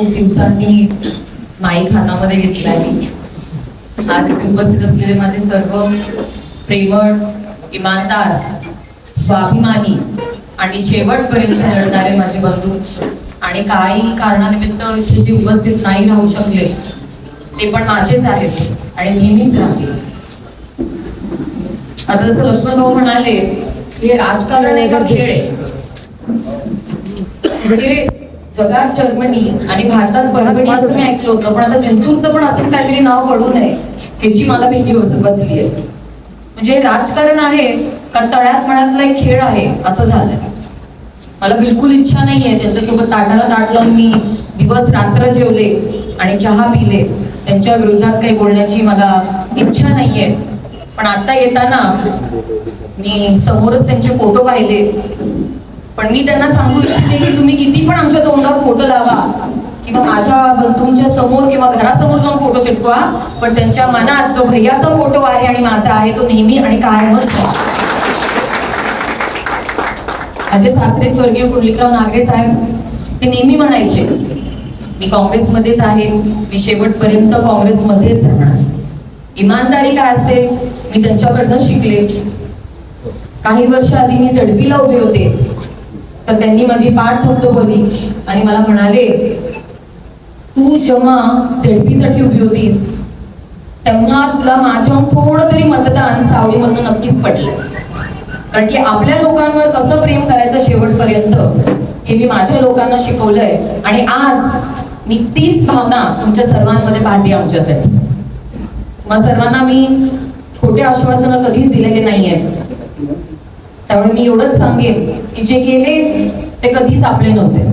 वर्षांनी माईक हातामध्ये घेतला मी आज उपस्थित असलेले माझे सर्व प्रेमळ इमानदार स्वाभिमानी आणि शेवटपर्यंत लढणारे माझे बंधू आणि काही कारणानिमित्त इथे जे उपस्थित नाही राहू शकले ते पण माझेच आहेत आणि नेहमीच आहे आता जसं भाऊ म्हणाले हे राजकारण एक खेळ आहे. म्हणजे जगात जर्मनी आणि भारतात परभणी असं मी ऐकलं होतं. पण आता जिंतूरचं पण असं काहीतरी नाव पडू नये ह्याची मला भीती बसली आहे. म्हणजे राजकारण आहे का तळ्यात मनातला एक खेळ आहे असं झालंय. मला बिलकुल इच्छा नाहीये त्यांच्यासोबत ताटाला ताट लावून मी दिवस रात्र जेवले आणि चहा पिले त्यांच्या विरोधात काही बोलण्याची मला इच्छा नाहीये. पण आता येताना मी समोरच त्यांचे फोटो पाहिले. पण मी त्यांना सांगू इच्छिते की तुम्ही किती पण आमच्या तोंडावर फोटो लावा. किंवा माझा तुमच्यासमोर किंवा घरासमोर जाऊन फोटो चिटकवा पण त्यांच्या मनात जो भैयाचा फोटो आहे आणि माझा आहे तो नेहमी आणि कायमच माझे सासरे स्वर्गीय कुंडलिकराव नागरे साहेब ते नेहमी म्हणायचे मी काँग्रेसमध्येच आहे मी शेवटपर्यंत काँग्रेसमध्येच राहणार. इमानदारी काय असते? मी त्यांच्याकडनं शिकले. काही वर्ष आधी मी झडपीला उभे होते. तर त्यांनी माझी पाठ थोपटवली आणि मला म्हणाले तू जेव्हा झेडपीसाठी उभी होतीस तेव्हा तुला माझ्या थोडं तरी मतदान सावळीमधून नक्कीच पडलं. कारण की आपल्या लोकांवर कसं प्रेम करायचं शेवटपर्यंत हे मी माझ्या लोकांना शिकवलंय. आणि आज मी तीच भावना तुमच्या सर्वांमध्ये पाहते आमच्यासाठी. तुम्हाला सर्वांना मी खोटे आश्वासनं कधीच दिलेले नाहीये त्यामुळे मी एवढंच सांगेन की जे गेले ते कधीच आपले नव्हते.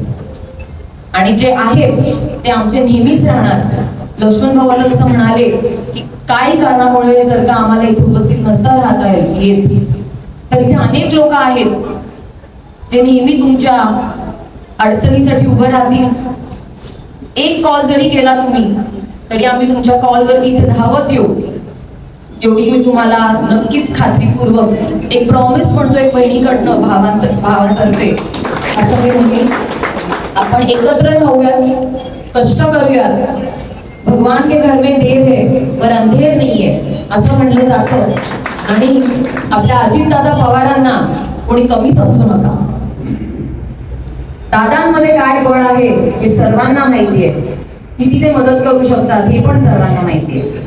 आणि जे आहेत ते आमचे नेहमीच राहणार. लक्ष्मण भावाला असं म्हणाले की काही कारणामुळे जर का आम्हाला इथे उपस्थित नसता राहता येईल तर इथे अनेक लोक आहेत जे नेहमी तुमच्या अडचणीसाठी उभं राहतील. एक कॉल जरी केला तुम्ही तरी आम्ही तुमच्या कॉलवर इथे धावत येऊ. एवढी मी तुम्हाला नक्कीच खात्रीपूर्वक एक प्रॉमिस म्हणतोय बहिणीकडनं भावांचं भावांतर्फे. असं मी म्हणेन आपण एकत्र राहूयात कष्ट करूयात. भगवान के घर में देर है पर अंधेर नाहीये असं म्हणलं जातं. आणि आपल्या अजितदादा पवारांना कोणी कमी समजू नका. दादांमध्ये काय बळ आहे हे सर्वांना माहिती आहे. किती ते मदत करू शकतात हे पण सर्वांना माहिती आहे.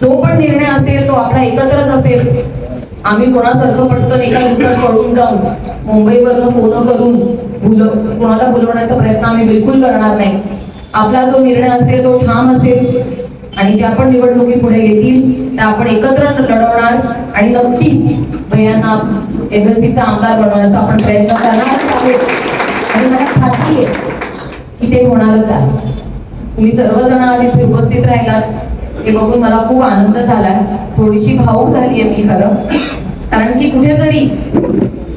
जो पण निर्णय असेल तो आपला एकत्रच असेल आम्ही कोणासारखं पटकन एका दिवसात पळून जाऊन मुंबईवरनं फोन करून बुल कोणाला बोलवण्याचा प्रयत्न आम्ही बिलकुल करणार नाही. आपला जो निर्णय असेल तो ठाम असेल आणि ज्या पण निवडणुकी पुढे येतील त्या आपण एकत्र लढवणार आणि नक्कीच भैयांना एमएलसीचा आमदार बनवण्याचा आपण प्रयत्न करणार आणि मला खात्री आहे की ते होणारच आहे. तुम्ही सर्वजण आज इथे उपस्थित राहिलात. हे बघून मला खूप आनंद झालाय थोडीशी भाऊक झाली आहे मी खरं. कारण की कुठेतरी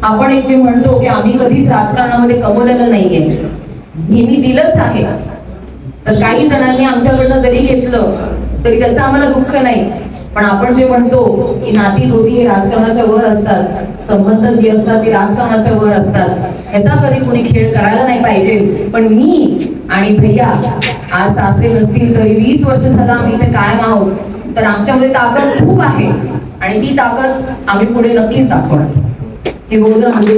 आपण एक जे म्हणतो की आम्ही कधीच राजकारणामध्ये कमवलेलं नाहीये. हे मी दिलंच आहे. तर काही जणांनी आमच्याकडनं जरी घेतलं तरी त्याचं आम्हाला दुःख नाही. पण आपण जे म्हणतो की नाती गोती हे राजकारणाच्या वर असतात संबंध जे असतात ते राजकारणाच्या वर असतात. ह्याचा कधी कुणी खेळ करायला नाही पाहिजे. पण मी आणि भैया आज सासरे नसतील तरी वीस वर्ष झालं आम्ही इथे कायम आहोत. तर आमच्यामध्ये ताकद खूप आहे आणि ती ताकद आम्ही पुढे नक्कीच दाखवणार. हे बोलणं म्हणजे